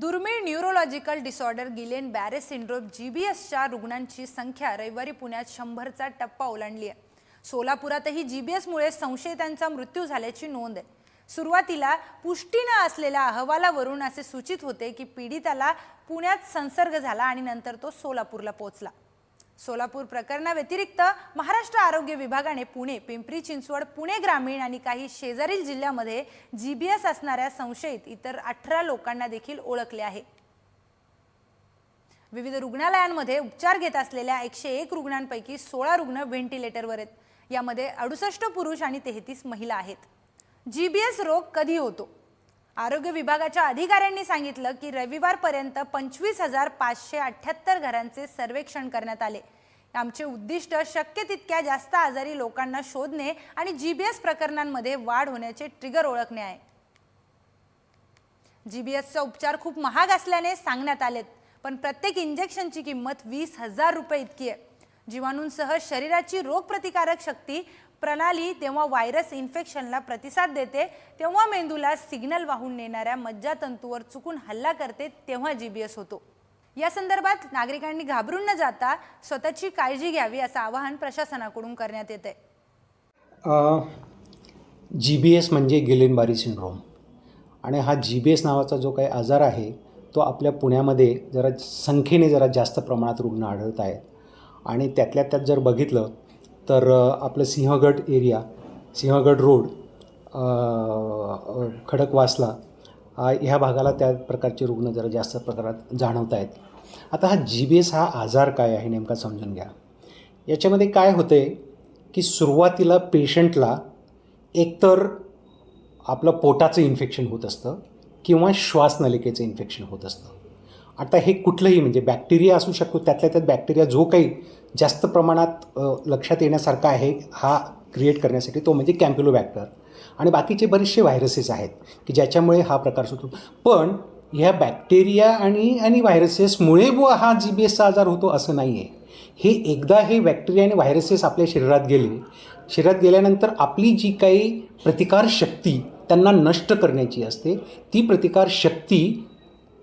दुर्मिळ neurological disorder Guillain Barre syndrome G B एसच्या रुग्णांची संख्या रविवारी पुण्यात शंभरचा टप्पा ओलांडली आहे. सोलापुरातही जी बी एसमुळे संशयितांचा मृत्यू झाल्याची नोंद आहे. सुरुवातीला पुष्टी न असलेल्या अहवालावरून असे सूचित होते की पीडिताला पुण्यात संसर्ग झाला आणि नंतर तो सोलापूरला पोहोचला. सोलापूर प्रकरणाव्यतिरिक्त महाराष्ट्र आरोग्य विभागाने पुणे पिंपरी चिंचवड पुणे ग्रामीण आणि काही शेजारील जिल्ह्यामध्ये जी बी एस असणाऱ्या संशयित इतर अठरा लोकांना देखील ओळखले आहे. विविध रुग्णालयांमध्ये उपचार घेत असलेल्या एकशे एक रुग्णांपैकी सोळा रुग्ण व्हेंटिलेटरवर आहेत. यामध्ये अडुसष्ट पुरुष आणि तेहतीस महिला आहेत. जी बी एस रोग कधी होतो? आरोग्य विभागाच्या अधिकाऱ्यांनी सांगितलं की रविवारपर्यंत पंचवीस हजार पाचशे अठ्ठ्याहत्तर घरांचे सर्वेक्षण करण्यात आले. आमचे उद्दिष्ट शक्य तितक्या जास्त आजारी लोकांना शोधणे आणि जी बी एस प्रकरणांमध्ये वाढ होण्याचे ट्रिगर ओळखणे आहे. जी बी एसचा उपचार खूप महाग असल्याने सांगण्यात आलेत पण प्रत्येक इंजेक्शनची किंमत वीस हजार रुपये इतकी आहे. जीवाणूंसह शरीराची रोगप्रतिकारक शक्ती प्रणाली तेव्हा व्हायरस इन्फेक्शनला प्रतिसाद देते तेव्हा मेंदूला सिग्नल वाहून नेणाऱ्या मज्जातंतूवर चुकून हल्ला करते तेव्हा जी बी एस होतो. या संदर्भात नागरिकांनी घाबरून न जाता स्वतःची काळजी घ्यावी असं आवाहन प्रशासनाकडून करण्यात येते जी बी एस म्हणजे गिलेनबारी सिंड्रोम. आणि हा जी बी एस नावाचा जो काही आजार आहे तो आपल्या पुण्यामध्ये जरा संख्येने जरा जास्त प्रमाणात रुग्ण आढळत आहेत. आणि त्यातल्या त्यात जर बघितलं तर आपलं सिंहगड एरिया सिंहगड रोड खडकवासला ह्या भागाला त्या प्रकारचे रुग्ण जरा जास्त प्रकारात जाणवत आहेत आता हा जी बी एस हा आजार काय आहे नेमका समजून घ्या. याच्यामध्ये काय होते की सुरुवातीला पेशंटला एकतर आपलं पोटाचं इन्फेक्शन होत असतं किंवा श्वासनलिकेचं इन्फेक्शन होत असतं. आता हे कुठलंही म्हणजे बॅक्टेरिया असू शकतो त्यातल्या त्यात बॅक्टेरिया जो काही जास्त प्रमाणात लक्षात येण्यासारखा आहे हा क्रिएट करण्यासाठी तो म्हणजे कॅम्प्युलोबॅक्टर आणि बाकीचे बरेचसे व्हायरसेस आहेत की ज्याच्यामुळे हा प्रकार होतो पण ह्या बॅक्टेरिया आणि आणि व्हायरसेसमुळे व हा जी बी एसचा आजार होतो असं नाही आहे हे एकदा हे बॅक्टेरिया आणि व्हायरसेस आपल्या शरीरात गेले शरीरात गेल्यानंतर आपली जी काही प्रतिकार शक्ती त्यांना नष्ट करण्याची असते ती प्रतिकार शक्ती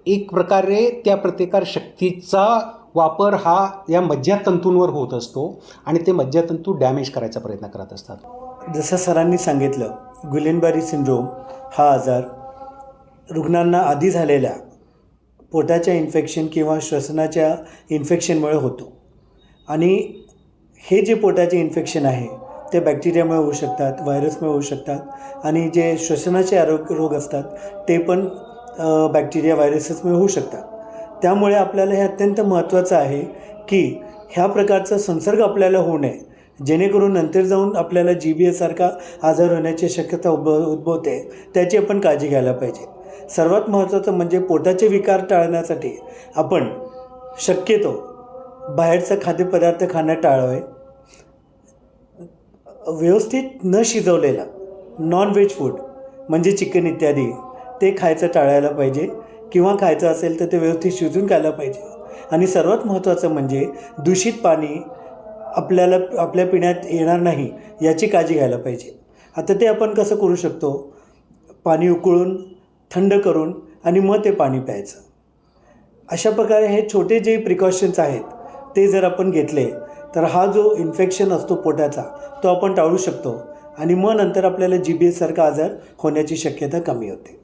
एक प्रकारे त्या प्रतिकार शक्तीचा वापर हा या मज्जातंतूंवर होत असतो आणि ते मज्जातंतू डॅमेज करायचा प्रयत्न करत असतात. जसं सरांनी सांगितलं गुलेनबारी सिंड्रोम हा आजार रुग्णांना आधी झालेल्या पोटाच्या इन्फेक्शन किंवा श्वसनाच्या इन्फेक्शनमुळे होतो. आणि हे जे पोटाचे इन्फेक्शन आहे ते बॅक्टेरियामुळे होऊ शकतात व्हायरसमुळे होऊ शकतात आणि जे श्वसनाचे आरोग्य रोग असतात ते पण बॅक्टेरिया व्हायरसेसमुळे होऊ शकतात. त्यामुळे आपल्याला हे अत्यंत महत्त्वाचं आहे की ह्या प्रकारचा संसर्ग आपल्याला होऊ नये. जेणेकरून नंतर जाऊन आपल्याला जी बी एसारखा आजार होण्याची शक्यता उद्भ उद्भवते. त्याची आपण काळजी घ्यायला पाहिजे. सर्वात महत्त्वाचं म्हणजे पोटाचे विकार टाळण्यासाठी आपण शक्यतो बाहेरचं खाद्यपदार्थ खाणं टाळावे. व्यवस्थित न शिजवलेला नॉन व्हेज फूड म्हणजे चिकन इत्यादी ते खायचं टाळायला पाहिजे. किंवा खायचं असेल तर ते व्यवस्थित शिजून खायला पाहिजे. आणि सर्वात महत्त्वाचं म्हणजे दूषित पाणी आपल्याला आपल्या पिण्यात येणार नाही याची काळजी घ्यायला पाहिजे. आता ते आपण कसं करू शकतो? पाणी उकळून थंड करून आणि मग ते पाणी प्यायचं. अशा प्रकारे हे छोटे जे प्रिकॉशन्स आहेत ते जर आपण घेतले तर हा जो इन्फेक्शन असतो पोटाचा तो आपण टाळू शकतो आणि मग नंतर आपल्याला जी बी एससारखा आजार होण्याची शक्यता कमी होते.